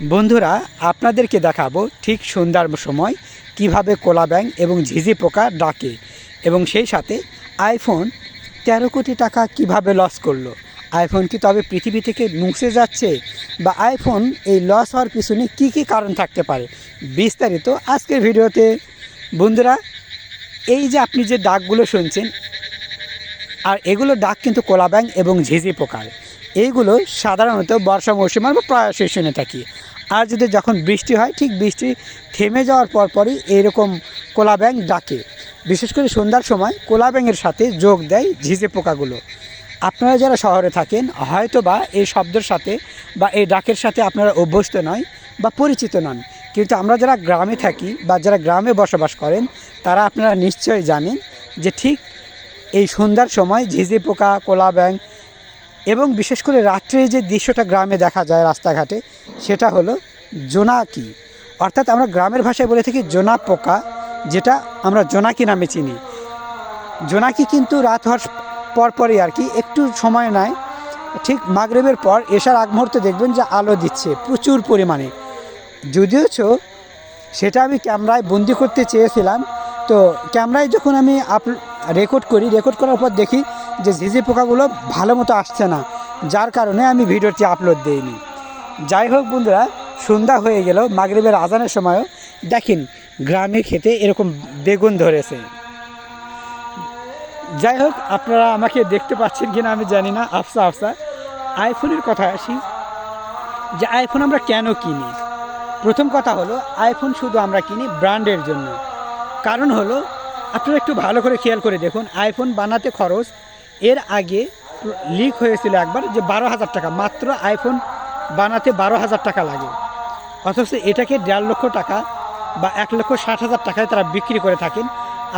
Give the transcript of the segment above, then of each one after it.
বন্ধুরা, আপনাদেরকে দেখাবো ঠিক সন্ধ্যার সময় কীভাবে কোলা ব্যাং এবং ঝিঝি পোকা ডাকে এবং সেই সাথে আইফোন তেরো কোটি টাকা কীভাবে লস করল। আইফোন কি তবে পৃথিবী থেকে মুছে যাচ্ছে বা আইফোন এই লস হওয়ার পিছনে কি কি কারণ থাকতে পারে? বিস্তারিত আজকের ভিডিওতে। বন্ধুরা, এই যে আপনি যে ডাকগুলো শুনছেন, আর এগুলো ডাক কিন্তু কোলা ব্যাং এবং ঝিঝি পোকার। এইগুলো সাধারণত বর্ষা মৌসুমে আমরা প্রায়শই শুনে থাকি। আর যদি যখন বৃষ্টি হয়, ঠিক বৃষ্টি থেমে যাওয়ার পর পরই এইরকম কোলা ব্যাং ডাকে। বিশেষ করে সন্ধ্যার সময় কোলা ব্যাঙের সাথে যোগ দেয় ঝিঝে পোকাগুলো। আপনারা যারা শহরে থাকেন হয়তো বা এই শব্দের সাথে বা এই ডাকের সাথে আপনারা অভ্যস্ত নয় বা পরিচিত নন। কিন্তু আমরা যারা গ্রামে থাকি বা যারা গ্রামে বসবাস করেন, তারা আপনারা নিশ্চয়ই জানেন যে ঠিক এই সন্ধ্যার সময় ঝিঝি পোকা, কোলা ব্যাং এবং বিশেষ করে রাত্রে যে দৃশ্যটা গ্রামে দেখা যায় রাস্তাঘাটে, সেটা হলো জোনাকি। অর্থাৎ আমরা গ্রামের ভাষায় বলে থাকি জোনা পোকা যেটা আমরা জোনাকি নামে চিনি। জোনাকি কিন্তু রাত হওয়ার পরপরই আর কি, একটু সময় নেয়। ঠিক মাগরেবের পর এসার আগ মুহূর্তে দেখবেন যে আলো দিচ্ছে প্রচুর পরিমাণে। যদিও সেটা আমি ক্যামেরায় বন্দি করতে চেয়েছিলাম। তো ক্যামেরায় যখন আমি আপ রেকর্ড করি রেকর্ড করার পর দেখি যে ঝিঝি পোকাগুলো ভালো মতো আসছে না, যার কারণে আমি ভিডিওটি আপলোড দিইনি। যাই হোক বন্ধুরা, সন্ধ্যা হয়ে গেল, মাগরিবের আজানের সময়ও। দেখেন, গ্রামে খেতে এরকম বেগুন ধরেছে। যাই হোক, আপনারা আমাকে দেখতে পাচ্ছেন কিনা আমি জানি না, আফসা আফসা। আইফোনের কথা আসি, যে আইফোন আমরা কেন কিনি? প্রথম কথা হলো, আইফোন শুধু আমরা কিনি ব্র্যান্ডের জন্য। কারণ হলো, আপনারা একটু ভালো করে খেয়াল করে দেখুন, আইফোন বানাতে খরচ এর আগে লিক হয়েছিল একবার যে বারো হাজার টাকা, মাত্র আইফোন বানাতে বারো হাজার টাকা লাগে। অথচ এটাকে দেড় লক্ষ টাকা বা এক লক্ষ ষাট হাজার টাকায় তারা বিক্রি করে থাকেন।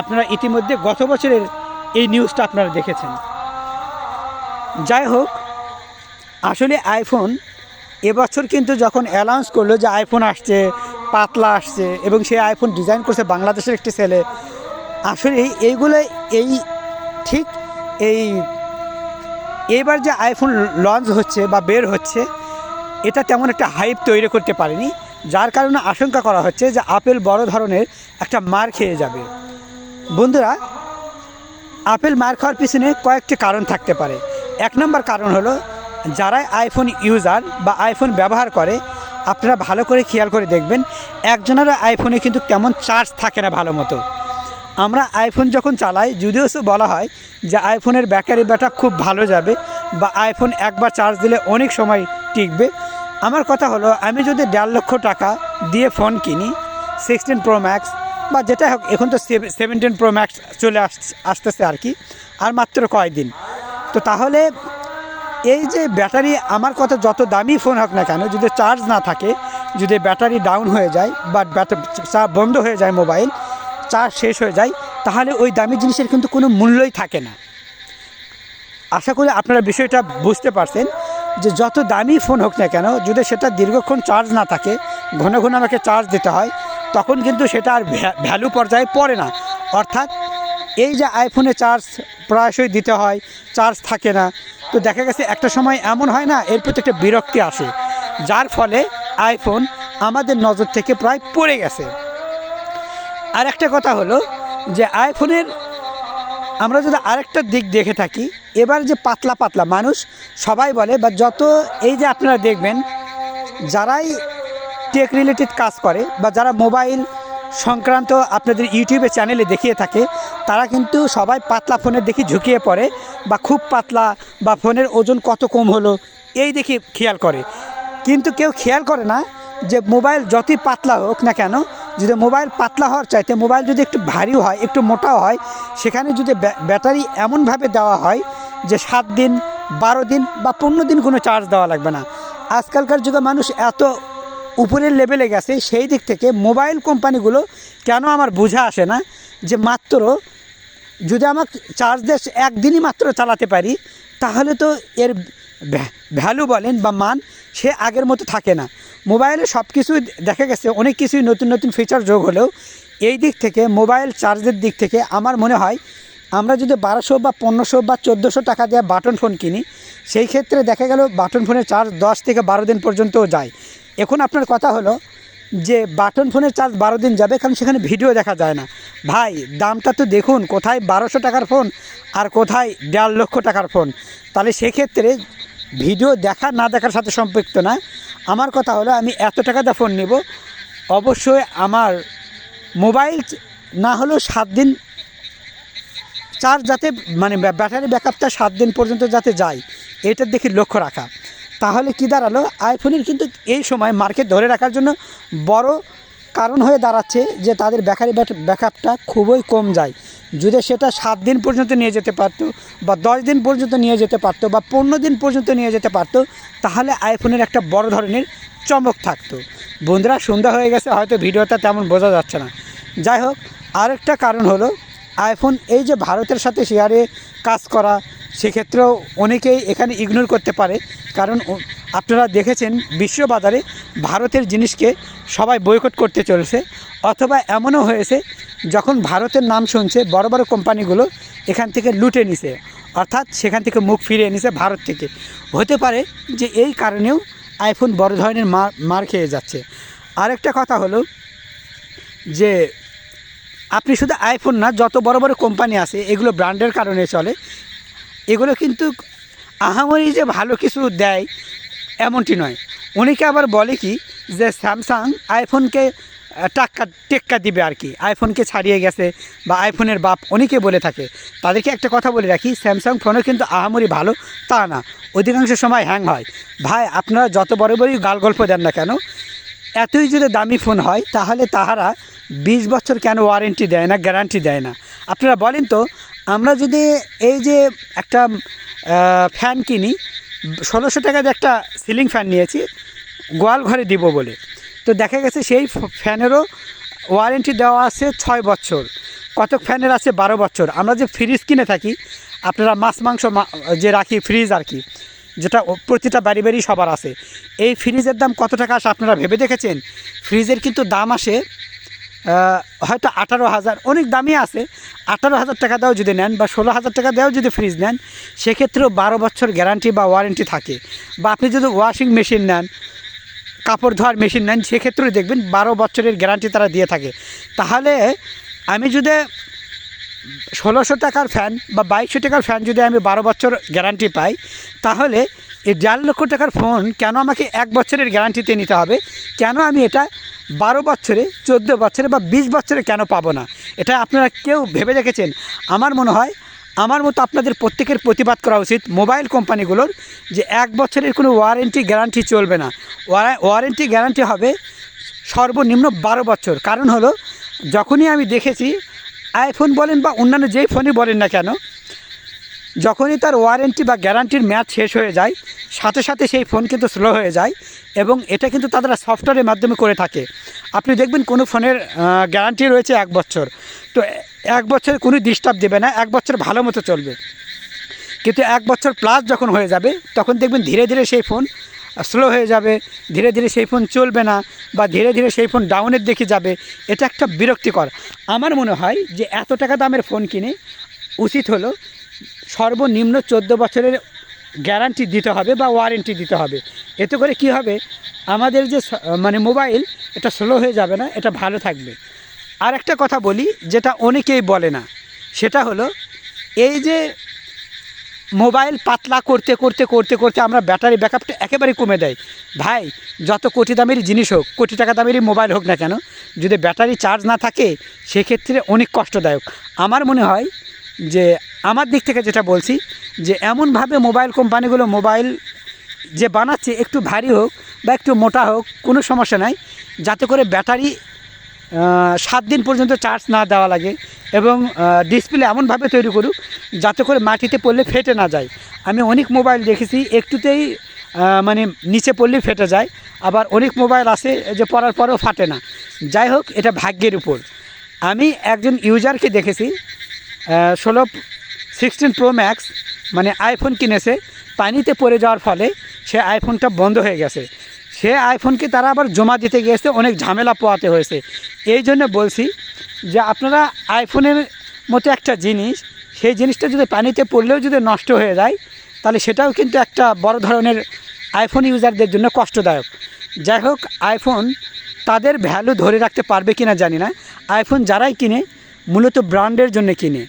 আপনারা ইতিমধ্যে গত বছরের এই নিউজটা আপনারা দেখেছেন। যাই হোক, আসলে আইফোন এবছর কিন্তু যখন অ্যানাউন্স করল যে আইফোন আসছে, পাতলা আসছে এবং সেই আইফোন ডিজাইন করছে বাংলাদেশের একটি ছেলে, আসলে এইগুলো এই ঠিক এই এবার যে আইফোন লঞ্চ হচ্ছে বা বের হচ্ছে, এটা তেমন একটা হাইপ তৈরি করতে পারেনি, যার কারণে আশঙ্কা করা হচ্ছে যে আপেল বড় ধরনের একটা মার খেয়ে যাবে। বন্ধুরা আপেল মার খাওয়ার পিছনে কয়েকটি কারণ থাকতে পারে। এক নম্বর কারণ হলো, যারাই আইফোন ইউজার বা আইফোন ব্যবহার করে, আপনারা ভালো করে খেয়াল করে দেখবেন একজনের আইফোনে কিন্তু তেমন চার্জ থাকে না ভালো মতো। আমরা আইফোন যখন চালাই, যদিও বলা হয় যে আইফোনের ব্যাটারি ব্যাকআপ খুব ভালো যাবে বা আইফোন একবার চার্জ দিলে অনেক সময় টিকবে। আমার কথা হলো, আমি যদি দেড় লক্ষ টাকা দিয়ে ফোন কিনি সিক্সটিন প্রো ম্যাক্স বা যেটা হোক, এখন তো সেভেন্টিন প্রো ম্যাক্স চলে আস, আসতেছে আর কি, আর মাত্র কয়েকদিন। তো তাহলে এই যে ব্যাটারি আমার কথা যত দামি ফোন হোক না কেন, যদি চার্জ না থাকে, যদি ব্যাটারি ডাউন হয়ে যায় বা ব্যাটারি বন্ধ হয়ে যায় মোবাইল চার্জ শেষ হয়ে যায়, তাহলে ওই দামি জিনিসের কিন্তু কোনো মূল্যই থাকে না। আশা করি আপনারা বিষয়টা বুঝতে পারছেন যে যত দামি ফোন হোক না কেন, যদি সেটা দীর্ঘক্ষণ চার্জ না থাকে, ঘন ঘন আমাকে চার্জ দিতে হয়, তখন কিন্তু সেটা আর ভ্যালু পর্যায়ে পড়ে না। অর্থাৎ এই যে আইফোনে চার্জ প্রায়শই দিতে হয়, চার্জ থাকে না, তো দেখা গেছে একটা সময় এমন হয় না, এর প্রতি একটা বিরক্তি আসে, যার ফলে আইফোন আমাদের নজর থেকে প্রায় পড়ে গেছে। আর একটা কথা হলো যে আইফোনের আমরা যদি আরেকটা দিক দেখে থাকি, এবার যে পাতলা পাতলা মানুষ সবাই বলে, বা যত এই যে আপনারা দেখবেন, যারাই টেক রিলেটেড কাজ করে, বা যারা মোবাইল সংক্রান্ত আপনাদের ইউটিউবে চ্যানেলে দেখিয়ে থাকে, তারা কিন্তু সবাই পাতলা ফোনের দেখি ঝুঁকিয়ে পড়ে, বা খুব পাতলা, বা ফোনের ওজন কত কম হলো, এই দেখি খেয়াল করে। কিন্তু কেউ খেয়াল করে না যে মোবাইল যতই পাতলা হোক না কেন, যদি মোবাইল পাতলা হওয়ার চাইতে মোবাইল যদি একটু ভারী হয়, একটু মোটাও হয়, সেখানে যদি ব্যাটারি এমনভাবে দেওয়া হয় যে সাত দিন, বারো দিন বা পনেরো দিন কোনো চার্জ দেওয়া লাগবে না। আজকালকার যুগে মানুষ এত উপরের লেভেলে গেছে, সেই দিক থেকে মোবাইল কোম্পানিগুলো কেন আমার বোঝা আসে না যে মাত্র যদি আমার চার্জ দিয়ে একদিনই মাত্র চালাতে পারি, তাহলে তো এর ভ্যালু বলেন বা মান, সে আগের মতো থাকে না। মোবাইলে সব কিছুই দেখা গেছে, অনেক কিছুই নতুন নতুন ফিচার যোগ হলেও এই দিক থেকে, মোবাইল চার্জের দিক থেকে আমার মনে হয়, আমরা যদি বারোশো বা পনেরোশো বা চোদ্দোশো টাকা দিয়ে বাটন ফোন কিনি, সেই ক্ষেত্রে দেখা গেল বাটন ফোনের চার্জ দশ থেকে বারো দিন পর্যন্তও যায়। এখন আপনার কথা হলো যে বাটন ফোনের চার্জ বারো দিন যাবে, কারণ সেখানে ভিডিও দেখা যায় না। ভাই, দামটা তো দেখুন, কোথায় বারোশো টাকার ফোন আর কোথায় দেড় লক্ষ টাকার ফোন তাহলে সেক্ষেত্রে ভিডিও দেখা না দেখার সাথে সম্পৃক্ত না। আমার কথা হলো, আমি এত টাকা দিয়ে ফোন নেব। অবশ্যই আমার মোবাইল না হলেও সাত দিন চার্জ যাতে মানে ব্য- ব্যাটারি ব্যাকআপটা সাত দিন পর্যন্ত যাতে যায় এটার দেখি লক্ষ্য রাখা। তাহলে কি দাঁড়াল? আইফোনের কিন্তু এই সময় মার্কেট ধরে রাখার জন্য বড় কারণ হয়ে দাঁড়াচ্ছে যে তাদের ব্যাটারি ব্যাকআপটা খুবই কম যায়। যদি সেটা সাত দিন পর্যন্ত নিয়ে যেতে পারতো বা দশ দিন পর্যন্ত নিয়ে যেতে পারতো বা পনেরো দিন পর্যন্ত নিয়ে যেতে পারতো, তাহলে আইফোনের একটা বড় ধরনের চমক থাকতো। বন্ধুরা, সন্ধ্যা হয়ে গেছে, হয়তো ভিডিওটা তেমন বোঝা যাচ্ছে না। যাই হোক, আরেকটা কারণ হলো, আইফোন এই যে ভারতের সাথে শেয়ারে কাজ করা, সেক্ষেত্রেও অনেকেই এখানে ইগনোর করতে পারে। কারণ আপনারা দেখেছেন বিশ্ববাজারে ভারতের জিনিসকে সবাই বয়কট করতে চলেছে, অথবা এমনও হয়েছে, যখন ভারতের নাম শুনছে, বড় বড় কোম্পানিগুলো এখান থেকে লুটে নিছে, অর্থাৎ সেখান থেকে মুখ ফিরিয়ে নিছে ভারত থেকে। হতে পারে যে এই কারণেও আইফোন বড় ধরনের মার মার খেয়ে যাচ্ছে। আরেকটা কথা হলো যে, আপনি শুধু আইফোন না, যত বড় বড় কোম্পানি আছে, এগুলো ব্র্যান্ডের কারণে চলে, এগুলো কিন্তু আহামরি যে ভালো কিছু দেয় এমনটি নয়। অনেকে আবার বলে কি যে স্যামসাং আইফোনকে টাক্কা, টেক্কা দিবে আর কি। আইফোনকে ছাড়িয়ে গেছে বা আইফোনের বাপ অনেকে বলে থাকে। তাদেরকে একটা কথা বলে রাখি, স্যামসাং ফোনও কিন্তু আহামরি ভালো, তা না। অধিকাংশ সময় হ্যাং হয়। ভাই, আপনারা যত বড় বড়ই গাল গল্প দেন না কেন, এতই যদি দামি ফোন হয়, তাহলে তাহারা বিশ বছর কেন ওয়ারেন্টি দেয় না, গ্যারান্টি দেয় না? আপনারা বলেন তো, আমরা যদি এই যে একটা ফ্যান কিনি ষোলোশো টাকা দিয়ে একটা সিলিং ফ্যান নিয়েছি। গোয়াল ঘরে দিব বলে। তো দেখা গেছে সেই ফ্যানেরও ওয়ারেন্টি দেওয়া আছে ছয় বছর। কতক ফ্যানের আছে বারো বছর। আমরা যে ফ্রিজ কিনে থাকি, আপনারা মাছ, মাংস যে রাখি ফ্রিজ আর কি, যেটা প্রতিটা বাড়ি বাড়ি সবার আছে। এই ফ্রিজের দাম কত টাকা আসে আপনারা ভেবে দেখেছেন? ফ্রিজের কিন্তু দাম আসে হয়তো আঠারো হাজার। অনেক দামই আছে। আঠারো হাজার টাকা দাও যদি নেন বা ষোলো হাজার টাকা দেও যদি ফ্রিজ নেন, সেক্ষেত্রেও বারো বছর গ্যারান্টি বা ওয়ারেন্টি থাকে। বা আপনি যদি ওয়াশিং মেশিন নেন, কাপড় ধোয়ার মেশিন নেন, সেক্ষেত্রেও দেখবেন বারো বছরের গ্যারান্টি তারা দিয়ে থাকে। তাহলে আমি যদি ষোলোশো টাকার ফ্যান বা বাইশশো টাকার ফ্যান যদি আমি বারো বছর গ্যারান্টি পাই, তাহলে এই দেড় লক্ষ টাকার ফোন কেন আমাকে এক বছরের গ্যারান্টিতে নিতে হবে? কেন আমি এটা বারো বছরে, চোদ্দ বছরে বা বিশ বছরে কেন পাবো না? এটা আপনারা কেউ ভেবে দেখেছেন? আমার মনে হয়, আমার মতো আপনাদের প্রত্যেকের প্রতিবাদ করা উচিত মোবাইল কোম্পানিগুলোর যে এক বছরের কোনো ওয়ারেন্টি গ্যারান্টি চলবে না। ওয়ারেন্টি গ্যারান্টি হবে সর্বনিম্ন বারো বছর। কারণ হলো, যখনই আমি দেখেছি আইফোন বলেন বা অন্যান্য যেই ফোনই বলেন না কেন যখনই তার ওয়ারেন্টি বা গ্যারান্টির মেয়াদ শেষ হয়ে যায়, সাথে সাথে সেই ফোন কিন্তু স্লো হয়ে যায় এবং এটা কিন্তু তারা সফটওয়্যারের মাধ্যমে করে থাকে। আপনি দেখবেন কোনো ফোনের গ্যারান্টি রয়েছে এক বছর। তো এক বছর কোনো ডিস্টার্ব দেবে না, এক বছর ভালো মতো চলবে। কিন্তু এক বছর প্লাস যখন হয়ে যাবে, তখন দেখবেন ধীরে ধীরে সেই ফোন স্লো হয়ে যাবে, ধীরে ধীরে সেই ফোন চলবে না বা ধীরে ধীরে সেই ফোন ডাউনের দিকে যাবে। এটা একটা বিরক্তিকর। আমার মনে হয় যে এত টাকা দামের ফোন কিনে উচিত হলো সর্বনিম্ন চোদ্দ বছরের গ্যারান্টি দিতে হবে বা ওয়ারেন্টি দিতে হবে। এতে করে কি হবে? আমাদের যে মানে মোবাইল, এটা স্লো হয়ে যাবে না, এটা ভালো থাকবে। আর একটা কথা বলি, যেটা অনেকেই বলে না, সেটা হলো এই যে মোবাইল পাতলা করতে করতে করতে করতে আমরা ব্যাটারি ব্যাকআপটা একেবারে কমে দেয়। ভাই, যত কোটি দামের জিনিস হোক, কোটি টাকা দামেরই মোবাইল হোক না কেন, যদি ব্যাটারি চার্জ না থাকে, সেক্ষেত্রে অনেক কষ্টদায়ক। আমার মনে হয় যে আমার দিক থেকে যেটা বলছি, যে এমনভাবে মোবাইল কোম্পানিগুলো মোবাইল যে বানাচ্ছে, একটু ভারী হোক বা একটু মোটা হোক, কোনো সমস্যা নাই। যাতে করে ব্যাটারি সাত দিন পর্যন্ত চার্জ না দেওয়া লাগে এবং ডিসপ্লে এমনভাবে তৈরি করুক, যাতে করে মাটিতে পড়লে ফেটে না যায়। আমি অনেক মোবাইল দেখেছি, একটুতেই মানে নিচে পড়লে ফেটে যায়, আবার অনেক মোবাইল আছে যে পরার পরেও ফাটে না। যাই হোক, এটা ভাগ্যের উপর। আমি একজন ইউজারকে দেখেছি ষোলো সিক্সটিন প্রো ম্যাক্স মানে আইফোন কিনেছে। পানিতে পড়ে যাওয়ার ফলে সে আইফোনটা বন্ধ হয়ে গেছে। সে আইফোনকে তারা আবার জমা দিতে গিয়েছে, অনেক ঝামেলা পোয়াতে হয়েছে। এই জন্য বলছি যে আপনারা আইফোনের মতো একটা জিনিস, সেই জিনিসটা যদি পানিতে পড়লেও যদি নষ্ট হয়ে যায়, তাহলে সেটাও কিন্তু একটা বড় ধরনের আইফোন ইউজারদের জন্য কষ্টদায়ক। যাই হোক আইফোন তাদের ভ্যালু ধরে রাখতে পারবে কিনা জানি না। আইফোন যারাই কিনে মূলত ব্র্যান্ডের জন্য কিনে।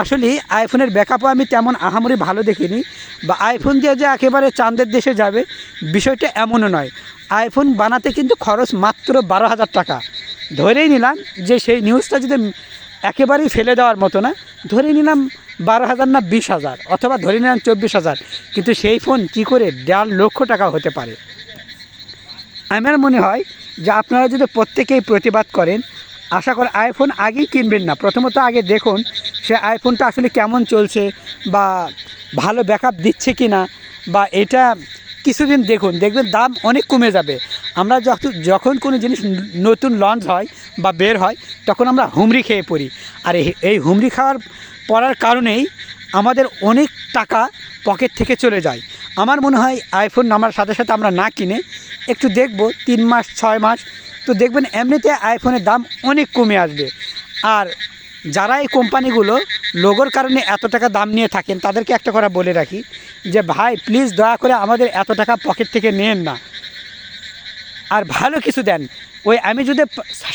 আসলে আইফোনের ব্যাকআপও আমি তেমন আহামরি ভালো দেখিনি বা আইফোন দিয়ে যে একেবারে চাঁদের দেশে যাবে, বিষয়টা এমনও নয়। আইফোন বানাতে কিন্তু খরচ মাত্র বারো হাজার টাকা। ধরেই নিলাম যে সেই নিউজটা যদি একেবারেই ফেলে দেওয়ার মতো না ধরে নিলাম বারো হাজার না বিশ হাজার, অথবা ধরে নিলাম চব্বিশ হাজার। কিন্তু সেই ফোন কি করে দেড় লক্ষ টাকা হতে পারে? আমার মনে হয় যে আপনারা যদি প্রত্যেকেই প্রতিবাদ করেন আশা করি আইফোন আগেই কিনবেন না। প্রথমত আগে দেখুন সে আইফোনটা আসলে কেমন চলছে বা ভালো ব্যাকআপ দিচ্ছে কি না বা এটা কিছুদিন দেখুন, দেখবেন দাম অনেক কমে যাবে। আমরা যখন যখন কোনো জিনিস নতুন লঞ্চ হয় বা বের হয়, তখন আমরা হুমড়ি খেয়ে পড়ি। আর এই হুমড়ি খাওয়ার পড়ার কারণেই আমাদের অনেক টাকা পকেট থেকে চলে যায়। আমার মনে হয় আইফোন নামার সাথে সাথে আমরা না কিনে একটু দেখব, তিন মাস, ছয় মাস তো দেখবেন এমনিতে আইফোনের দাম অনেক কমে আসবে। আর যারা এই কোম্পানিগুলো লোগোর কারণে এত টাকা দাম নিয়ে থাকেন, তাদেরকে একটা কথা বলে রাখি যে, ভাই প্লিজ দয়া করে আমাদের এত টাকা পকেট থেকে নেন না। আর ভালো কিছু দেন, ওই আমি যদি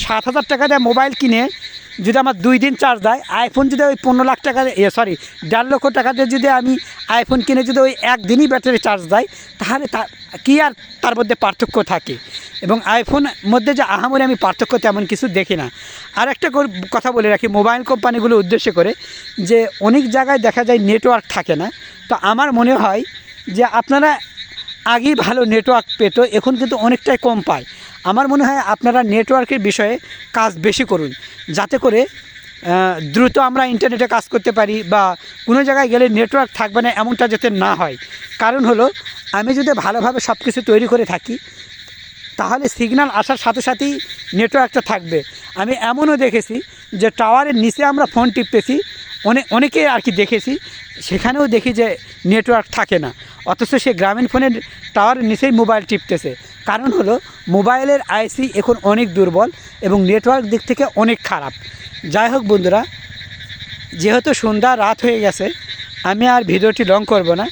সাত হাজার টাকা দেয় মোবাইল কিনে যদি আমার দুই দিন চার্জ দেয় আইফোন যদি ওই পনেরো লাখ টাকা এ সরি দেড় লক্ষ টাকা দিয়ে যদি আমি আইফোন কিনে যদি ওই একদিনই ব্যাটারি চার্জ দেয়, তাহলে তা কী আর তার মধ্যে পার্থক্য থাকে? এবং আইফোন মধ্যে যে আহামরি আমি পার্থক্য তেমন কিছু দেখি না। আর একটা কথা বলে রাখি মোবাইল কোম্পানিগুলো উদ্দেশ্য করে যে অনেক জায়গায় দেখা যায় নেটওয়ার্ক থাকে না। তো আমার মনে হয় যে আপনারা আগেই ভালো নেটওয়ার্ক পেত, এখন কিন্তু অনেকটাই কম পায়। আমার মনে হয় আপনারা নেটওয়ার্কের বিষয়ে কাজ বেশি করুন, যাতে করে দ্রুত আমরা ইন্টারনেটে কাজ করতে পারি বা কোনো জায়গায় গেলে নেটওয়ার্ক থাকবে না এমনটা যাতে না হয়। কারণ হলো, আমি যদি ভালোভাবে সব কিছু তৈরি করে থাকি, তাহলে সিগন্যাল আসার সাথে সাথেই নেটওয়ার্কটা থাকবে। আমি এমনও দেখেছি যে টাওয়ারের নিচে আমরা ফোন টিপতেছি অনেক অনেকে আর কি দেখেছি, সেখানেও দেখি যে নেটওয়ার্ক থাকে না। অথচ সে গ্রামীণ ফোনের টাওয়ারের নিচেই মোবাইল টিপতেছে। কারণ হলো মোবাইলের আইসি এখন অনেক দুর্বল এবং নেটওয়ার্ক দিক থেকে অনেক খারাপ। যাই হোক বন্ধুরা, যেহেতু সন্ধ্যা, রাত হয়ে গেছে, আমি আর ভিডিওটি লং করব না।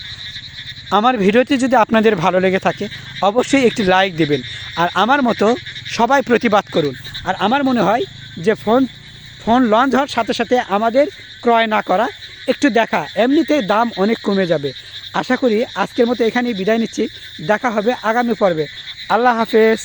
আমার ভিডিওটি যদি আপনাদের ভালো লেগে থাকে, অবশ্যই একটি লাইক দেবেন। আর আমার মতো সবাই প্রতিবাদ করুন। আর আমার মনে হয় যে ফোন ফোন লঞ্চ হওয়ার সাথে সাথে আমাদের ক্রয় না করা, একটু দেখা, এমনিতে দাম অনেক কমে যাবে। আশা করি আজকের মতো এখানেই বিদায় নিচ্ছি। দেখা হবে আগামী পর্বে। আল্লাহ হাফেজ।